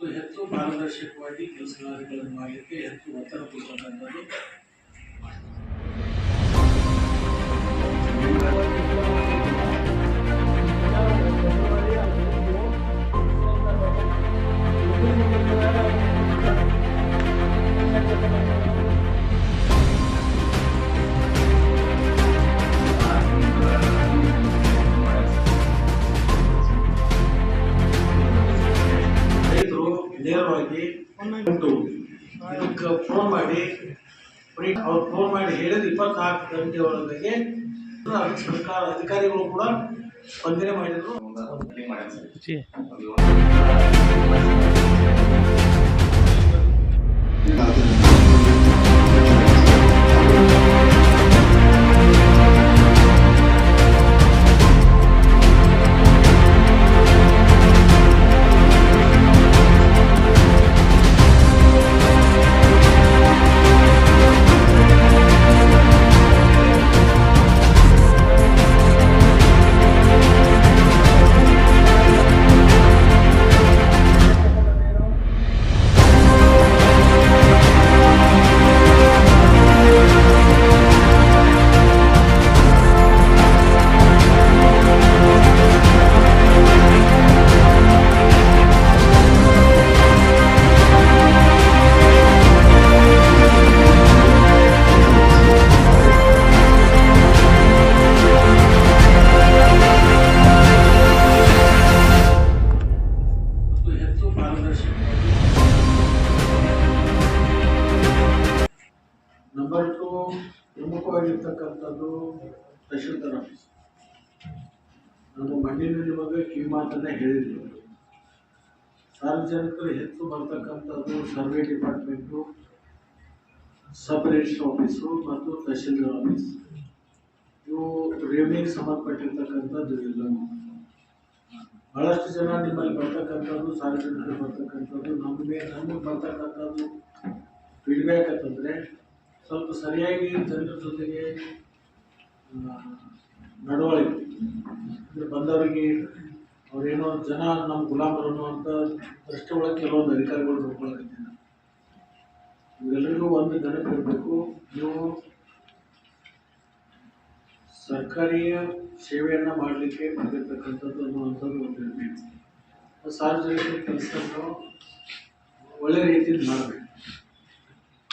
ಮತ್ತು ಹೆಚ್ಚು ಪಾರದರ್ಶಕವಾಗಿ ಕೆಲಸ ಕಾರ್ಯಗಳನ್ನು ಮಾಡಲಿಕ್ಕೆ ಹೆಚ್ಚು ಒತ್ತಡ ಕೊಡ್ತಕ್ಕಂಥದ್ದು ನೇರವಾಗಿ ಉಂಟು ಇದಕ್ಕೆ ಫೋನ್ ಮಾಡಿ ಅವ್ರು ಫೋನ್ ಮಾಡಿ ಹೇಳಿದ ಇಪ್ಪತ್ನಾಲ್ಕು ಗಂಟೆ ಒಳಗೆ ಸರ್ಕಾರ ಅಧಿಕಾರಿಗಳು ಕೂಡ ಸ್ಪಂದನೆ ಮಾಡಿದ್ರು. ಮತ್ತು ಪ್ರಮುಖವಾಗಿರ್ತಕ್ಕಂಥದ್ದು ತಹಶೀಲ್ದಾರ್ ಆಫೀಸ್ ನಮ್ಮ ಮಣ್ಣಿನಲ್ಲಿ ಬಗ್ಗೆ ಕಿವಿಮಾತನ್ನ ಹೇಳಿದ್ರು. ಸಾರ್ವಜನಿಕರು ಹೆಚ್ಚು ಬರ್ತಕ್ಕಂಥದ್ದು survey department sub register office ಮತ್ತು ತಹಶೀಲ್ದಾರ್ ಆಫೀಸ್ ಇವು ರೆವಿನ್ಯೂಗೆ ಸಂಬಂಧಪಟ್ಟಿರ್ತಕ್ಕಂಥದ್ದು ಇಲ್ಲ ಬಹಳಷ್ಟು ಜನ ನಿಮ್ಮಲ್ಲಿ ಬರ್ತಕ್ಕಂಥದ್ದು, ಸಾರ್ವಜನಿಕರು ಬರ್ತಕ್ಕಂಥದ್ದು ನಮಗೆ ನಮಗೆ ಬರ್ತಕ್ಕಂಥದ್ದು ಫೀಡ್ಬ್ಯಾಕ್ ಅಂತಂದರೆ ಸ್ವಲ್ಪ ಸರಿಯಾಗಿ ಜನರ ಜೊತೆಗೆ ನಡವಳಿಕೆ ಅಂದರೆ ಬಂದವರಿಗೆ ಅವ್ರೇನೋ ಜನ ನಮ್ಮ ಗುಲಾಮರು ಅನ್ನುವಂಥ ದೃಷ್ಟಿ ಒಳಗೆ ಕೆಲವೊಂದು ಅಧಿಕಾರಿಗಳು ನೋಡ್ಕೊಳ್ಳೋದಿಲ್ಲ ಇವೆಲ್ಲರಿಗೂ ಒಂದು ಇರಬೇಕು ನೀವು ಸರ್ಕಾರಿ ಸೇವೆಯನ್ನು ಮಾಡಲಿಕ್ಕೆ ಬಂದಿರತಕ್ಕಂಥದ್ದು ಅನ್ನುವಂಥದ್ದು ಒಂದು ಸಾರ್ವಜನಿಕ ಕೆಲಸವನ್ನು ಒಳ್ಳೆ ರೀತಿಯಲ್ಲಿ ಮಾಡಬೇಕು.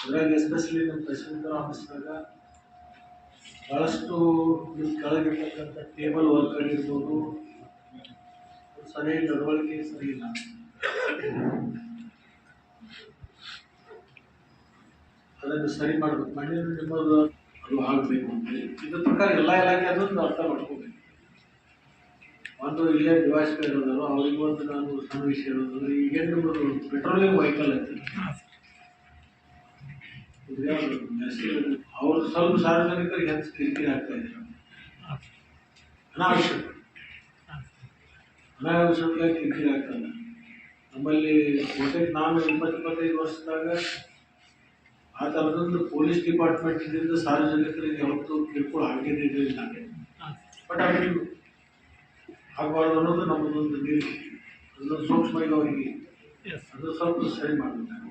ಅದ್ರಾಗ ಎಸ್ಪೆಷಲಿ ನಮ್ಮ ತಹಶೀಲ್ದಾರ್ ಆಫೀಸ್ನಾಗ ಭಾಳಷ್ಟು ನಿಮ್ಮ ಕೆಳಗಿರ್ತಕ್ಕಂಥ ಟೇಬಲ್ ವರ್ಕ್ ಆಗಿರ್ಬೋದು ಸರಿಯಾಗಿ ನಡವಳಿಕೆ ಸರಿ ಇಲ್ಲ. ಅದನ್ನು ಸರಿ ಮಾಡಬೇಕು. ಮಣ್ಣಿನ ನಿಮ್ಮದು ಅದು ಆಗಬೇಕು ಅಂತೇಳಿ ಇದ್ರ ಪ್ರಕಾರ ಎಲ್ಲ ಇಲಾಖೆ ಅದನ್ನು ಅರ್ಥ ಮಾಡ್ಕೋಬೇಕು. ಒಂದು ಇಲ್ಲೇ ನಿವಾಸಿಗಳು ಇರೋದಲ್ಲ, ಅವ್ರಿಗೆ ಒಂದು ನಾನು ಸಣ್ಣ ವಿಷಯ ಹೇಳೋದು ಈಗೇನು ನಿಮ್ಮದು ಪೆಟ್ರೋಲಿಂಗ್ ವೆಹಿಕಲ್ ಐತಿ. ಅವರು ಸ್ವಲ್ಪ ಸಾರ್ವಜನಿಕರಿಗೆ ಹೆಚ್ಚು ಕಿರಿಕಿರಿ ಆಗ್ತಾ ಇದ್ದಾರೆ ಅನಾವಶ್ಯಕ ಅನಾವಶ್ಯಕವಾಗಿ ಕಿರಿಕಿರಿ ಆಗ್ತಾನೆ ನಮ್ಮಲ್ಲಿ ಬಹುತೇಕ ನಾನು ಇಪ್ಪತ್ತು ಇಪ್ಪತ್ತೈದು ವರ್ಷದಾಗ ಆ ಥರದೊಂದು ಪೊಲೀಸ್ ಡಿಪಾರ್ಟ್ಮೆಂಟ್ನಿಂದ ಸಾರ್ವಜನಿಕರಿಗೆ ಯಾವತ್ತೂ ಕಿರುಕುಳ ಆಗಿರಲಿಲ್ಲ ಬಟ್ ಅಲ್ಲಿ ಆಗಬಾರ್ದು ಅನ್ನೋದು ನಮ್ಮದೊಂದು ನಿರೀಕ್ಷೆ ಅದೊಂದು ಸೂಕ್ಷ್ಮವಾಗಿ ಅದು ಸ್ವಲ್ಪ ಸರಿ ಮಾಡಬೇಕು